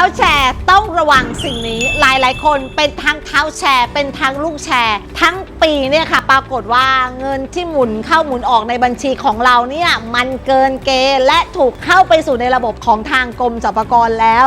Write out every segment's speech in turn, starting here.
ท้าแชร์ต้องระวังสิ่งนี้หลายหลายๆ คนเป็นทั้งเท้าแชร์ เป็นทั้งลูกแชร์ ทั้งปีเนี่ยค่ะ ปรากฏว่าเงินที่หมุนเข้าหมุนออกในบัญชีของเราเนี่ยมันเกินเกณฑ์และถูกเข้าไปสู่ในระบบของทางกรมสรรพากรแล้ว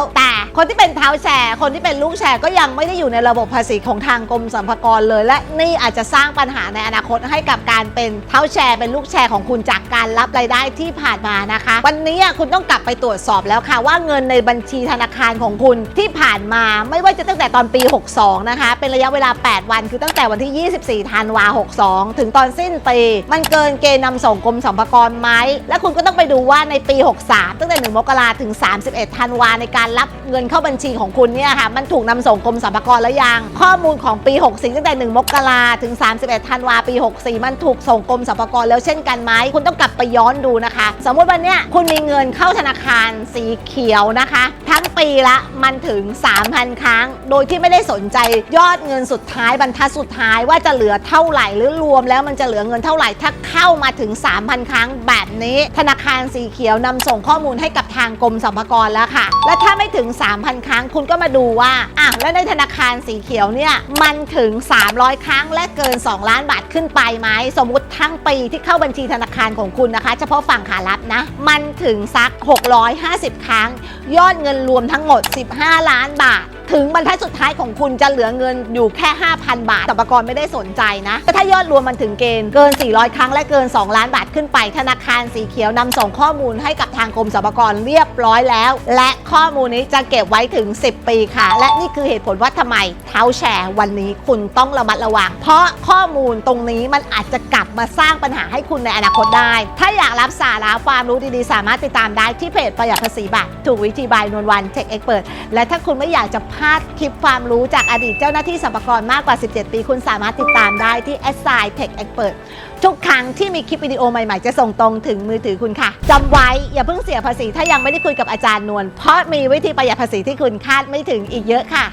คนที่เป็นเท้าแชร์ คนที่เป็นลูกแชร์ก็ยังไม่ได้อยู่ในระบบภาษีของทางกรมสรรพากรเลย และนี่อาจจะสร้างปัญหาในอนาคตให้กับการเป็นเท้าแชร์ เป็นลูกแชร์ของคุณจากการรับรายได้ที่ผ่านมานะคะ วันนี้คุณต้องกลับไปตรวจสอบแล้วค่ะ ว่าเงินในบัญชีธนาคารของคุณที่ผ่านมาไม่ว่าจะตั้งแต่ตอนปี 62 นะคะ เป็นระยะเวลา 8 วันคือตั้งแต่วันที่ 24ธันวา62 ถึงตอนสิ้นปี มันเกินเกณฑ์นำส่งกรมสรรพากรไหมและคุณก็ต้องไปดูว่าในปี 63 ตั้งแต่ 1 มกราถึง 31ธันวาในการรับเงินเข้าบัญชีของคุณเนี่ยค่ะมันถูกนำส่งกรมสรรพากรแล้วยัง ข้อมูลของปี 64 ตั้งแต่ 1 มกราถึง 31 ธันวาปี 64 มันถูกส่งกรมสรรพากรแล้วเช่นกันไหมคุณต้องกลับไปย้อนดูนะคะ สมมติวันเนี้ยคุณมีเงินเข้าธนาคารสีเขียวนะคะ ทั้งปีละมันถึง 3,000 ครั้ง โดยที่ไม่ได้สนใจยอดเงินสุดท้ายบรรทัดสุดท้ายว่าจะเหลือเท่าไหร่หรือรวมแล้วมันจะเหลือเงินเท่าไหร่ถ้าเข้ามาถึง 3,000 ครั้งแบบนี้ ธนาคารสีเขียวนำส่งข้อมูลให้กับทางกรมสรรพากรแล้วค่ะ และถ้าไม่ถึง 3,000 ครั้งคุณก็มาดูว่าอะแล้วในธนาคารสีเขียวเนี่ยมันถึง 300 ครั้งและเกิน 2 ล้านบาทขึ้นไปไหมสมมุติทั้งปีที่เข้าบัญชีธนาคารของคุณนะคะ เฉพาะฝั่งขารับนะ มันถึงสัก 650 ครั้ง ยอดเงินรวมทั้งหมด 15 ล้านบาท ถึงบรรทัดสุดท้ายของคุณจะเหลือเงินอยู่แค่ 5,000 บาทสรรพากรไม่ได้สนใจนะแต่ถ้ายอดรวมมันถึงเกณฑ์เกิน 400 ครั้งและเกิน 2 ล้านบาทขึ้นไป ธนาคารสีเขียวนำส่งข้อมูลให้กับางกรมสรรพากรเรียบร้อยแล้ว และข้อมูลนี้จะเก็บไว้ถึง 10 ปีค่ะ และนี่คือเหตุผลว่าทำไมเท้าแชร์วันนี้คุณต้องระมัดระวัง เพราะข้อมูลตรงนี้มันอาจจะกลับมาสร้างปัญหาให้คุณในอนาคตได้ ถ้าอยากรับสาระความรู้ดีๆ สามารถติดตามได้ที่เพจประหยัดภาษีบัตรถูกวิธีบายนวลวันเทคเอ็กเปิดและถ้าคุณไม่อยากจะพลาดคลิปความรู้จากอดีตเจ้าหน้าที่สรรพากรมากกว่า 17 ปี คุณสามารถติดตามได้ที่ s อ i Tech Expert ทุกครั้งที่มีคลิปวิดีโอใหม่ๆ จะส่งตรงถึงมือถือคุณค่ะจำไว้อย่าเพิ่งเสียภาษีถ้ายังไม่ได้คุยกับอาจารย์นวลเพราะมีวิธีประหยัดภาษีที่คุณคาดไม่ถึงอีกเยอะค่ะ